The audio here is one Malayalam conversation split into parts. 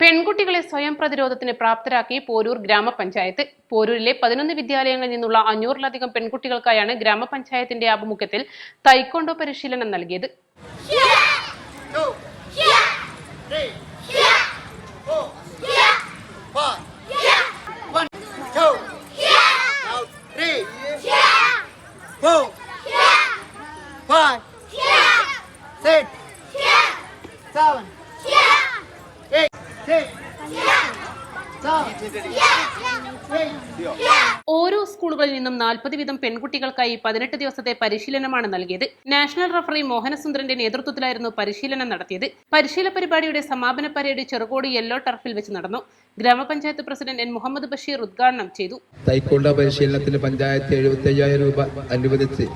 പെൺകുട്ടികളെ സ്വയം പ്രതിരോധത്തിന് പ്രാപ്തരാക്കി പോരൂർ ഗ്രാമപഞ്ചായത്ത്. പോരൂരിലെ പതിനൊന്ന് വിദ്യാലയങ്ങളിൽ നിന്നുള്ള അഞ്ഞൂറിലധികം പെൺകുട്ടികൾക്കായാണ് ഗ്രാമപഞ്ചായത്തിന്റെ ആഭിമുഖ്യത്തിൽ തൈക്കോണ്ടോ പരിശീലനം നൽകിയത്. Seven, ഓരോ സ്കൂളുകളിൽ നിന്നും നാൽപ്പത് വീതം പെൺകുട്ടികൾക്കായി പതിനെട്ട് ദിവസത്തെ പരിശീലനമാണ് നൽകിയത്. നാഷണൽ റഫറി മോഹനസുന്ദരന്റെ നേതൃത്വത്തിലായിരുന്നു പരിശീലനം നടത്തിയത്. പരിശീലന പരിപാടിയുടെ സമാപന പരേഡ് ചെറുകോട് യെല്ലോ ടർഫിൽ വെച്ച് നടന്നു. ഗ്രാമപഞ്ചായത്ത് പ്രസിഡന്റ് എൻ മുഹമ്മദ് ബഷീർ ഉദ്ഘാടനം ചെയ്തു. തൈക്കൊണ്ട പരിശീലനത്തിന് പഞ്ചായത്ത് എഴുപത്തി അയ്യായിരം രൂപ അനുവദിച്ച്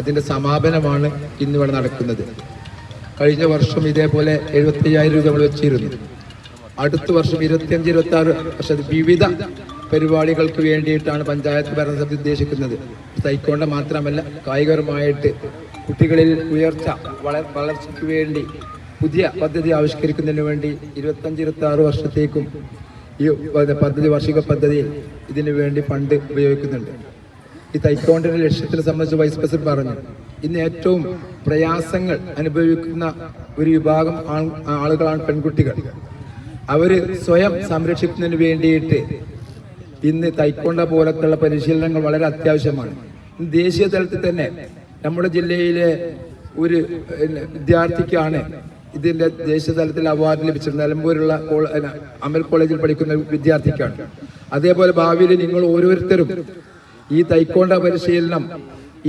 അതിന്റെ സമാപനമാണ് ഇന്നിവിടെ നടക്കുന്നത്. കഴിഞ്ഞ വർഷം ഇതേപോലെ എഴുപത്തി അയ്യായിരം രൂപ നമ്മൾ വെച്ചിരുന്നു. അടുത്ത വർഷം ഇരുപത്തിയഞ്ച് ഇരുപത്തി ആറ് വർഷത്തിൽ വിവിധ പരിപാടികൾക്ക് വേണ്ടിയിട്ടാണ് പഞ്ചായത്ത് ഭരണസമിതി ഉദ്ദേശിക്കുന്നത്. തൈക്കോണ്ട മാത്രമല്ല കായികപരമായിട്ട് കുട്ടികളിൽ ഉയർച്ച വള വളർച്ചയ്ക്ക് വേണ്ടി പുതിയ പദ്ധതി ആവിഷ്കരിക്കുന്നതിന് വേണ്ടി ഇരുപത്തഞ്ച് ഇരുപത്തി ആറ് വർഷത്തേക്കും ഈ പദ്ധതി വാർഷിക പദ്ധതിയിൽ ഇതിനു വേണ്ടി ഫണ്ട് ഉപയോഗിക്കുന്നുണ്ട്. ഈ തൈക്കോണ്ടിന്റെ ലക്ഷ്യത്തിനെ സംബന്ധിച്ച് വൈസ് പ്രസിഡന്റ് പറഞ്ഞു ഇന്ന് ഏറ്റവും പ്രയാസങ്ങൾ അനുഭവിക്കുന്ന ഒരു വിഭാഗം ആളുകളാണ് പെൺകുട്ടികൾ. അവർ സ്വയം സംരക്ഷിക്കുന്നതിന് വേണ്ടിയിട്ട് ഇന്ന് തൈക്കൊണ്ട പോലത്തുള്ള പരിശീലനങ്ങൾ വളരെ അത്യാവശ്യമാണ്. ദേശീയ തലത്തിൽ തന്നെ നമ്മുടെ ജില്ലയിലെ ഒരു വിദ്യാർത്ഥിക്കാണ് ഇതിന്റെ ദേശീയ തലത്തിൽ അവാർഡ് ലഭിച്ചത് നിലമ്പൂരുള്ള അമൽ കോളേജിൽ പഠിക്കുന്ന വിദ്യാർത്ഥിക്കാണ്. അതേപോലെ ഭാവിയിൽ നിങ്ങൾ ഓരോരുത്തരും ഈ തൈക്കോണ്ട പരിശീലനം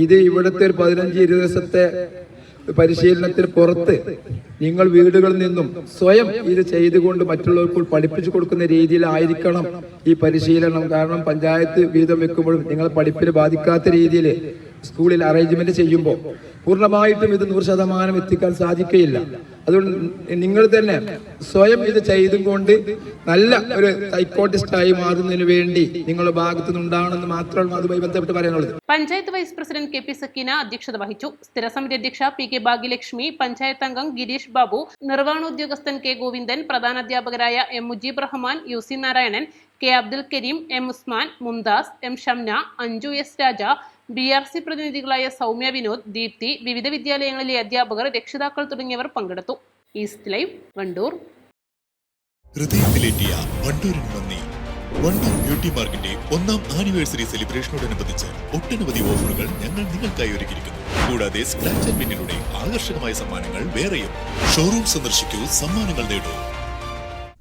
ഇത് ഇവിടുത്തെ ഒരു പതിനഞ്ച് ഇരുപത് ദിവസത്തെ പരിശീലനത്തിന് പുറത്ത് നിങ്ങൾ വീടുകളിൽ നിന്നും സ്വയം ഇത് ചെയ്തുകൊണ്ട് മറ്റുള്ളവർക്ക് പഠിപ്പിച്ചു കൊടുക്കുന്ന രീതിയിലായിരിക്കണം ഈ പരിശീലനം. കാരണം പഞ്ചായത്ത് വീതം വെക്കുമ്പോഴും നിങ്ങൾ പഠിപ്പിന് ബാധിക്കാത്ത രീതിയിൽ സ്കൂളിൽ അറേഞ്ച്മെന്റ് ചെയ്യുമ്പോൾ പൂർണമായിട്ടും ഇത് നൂറ് ശതമാനം എത്തിക്കാൻ സാധിക്കുകയില്ല. അതുകൊണ്ട് നിങ്ങൾ തന്നെ സ്വയം ഇത് ചെയ്തും കൊണ്ട് നല്ല ഒരു സൈക്കോട്ടിസ്റ്റായി മാറുന്നതിന് വേണ്ടി നിങ്ങളുടെ ഭാഗത്തു നിന്നുണ്ടാണെന്ന് മാത്രമാണ് അതുമായി ബന്ധപ്പെട്ട് പറയാനുള്ളത്. Panchayat vice president K P Sakeena അധ്യക്ഷത വഹിച്ചു. സ്ഥിരസമിതി അധ്യക്ഷ പി കെ ഭാഗ്യലക്ഷ്മി പഞ്ചായത്ത് അംഗം ഗിരീഷ് ബാബു നിർവഹണ ഉദ്യോഗസ്ഥൻ K Govindan പ്രധാനാധ്യാപകരായ M Mujeeb Rahman U C Narayanan K Abdul Kareem M Usman Mumtaz M Shamna Anju S Raja B R C പ്രതിനിധികളായ Soumya Vinod Deepthi വിവിധ വിദ്യാലയങ്ങളിലെ അധ്യാപകർ രക്ഷിതാക്കൾ തുടങ്ങിയവർ പങ്കെടുത്തു. East live Wandoor. ഹൃദയത്തിലേറ്റിയ വണ്ടൂരിന് നന്ദി. വണ്ടൂർ ബ്യൂട്ടി മാർക്കിന്റെ ഒന്നാം ആനിവേഴ്സറി സെലിബ്രേഷനോടനുബന്ധിച്ച് ഒട്ടനവധി ഓഫറുകൾ ഞങ്ങൾ നിങ്ങൾക്കായി ഒരുക്കിയിരിക്കുന്നു. കൂടാതെ സ്ക്രാച്ച് ആൻഡ് ആകർഷകമായ സമ്മാനങ്ങൾ വേറെയും. ഷോറൂം സന്ദർശിക്കൂ സമ്മാനങ്ങൾ നേടൂ.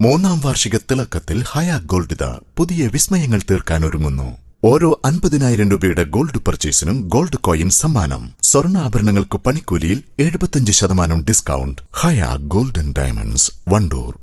മൂന്നാം വാർഷിക തിളക്കത്തിൽ ഹയാ ഗോൾഡ് പുതിയ വിസ്മയങ്ങൾ തീർക്കാൻ ഒരുങ്ങുന്നു. ഓരോ അൻപതിനായിരം രൂപയുടെ ഗോൾഡ് പർച്ചേസിനും ഗോൾഡ് കോയിൻ സമ്മാനം. സ്വർണാഭരണങ്ങൾക്ക് പണിക്കൂലിയിൽ എഴുപത്തിയഞ്ച് ശതമാനം ഡിസ്കൗണ്ട്. ഹയാ ഗോൾഡൻ ഡയമണ്ട്സ് വണ്ടൂർ.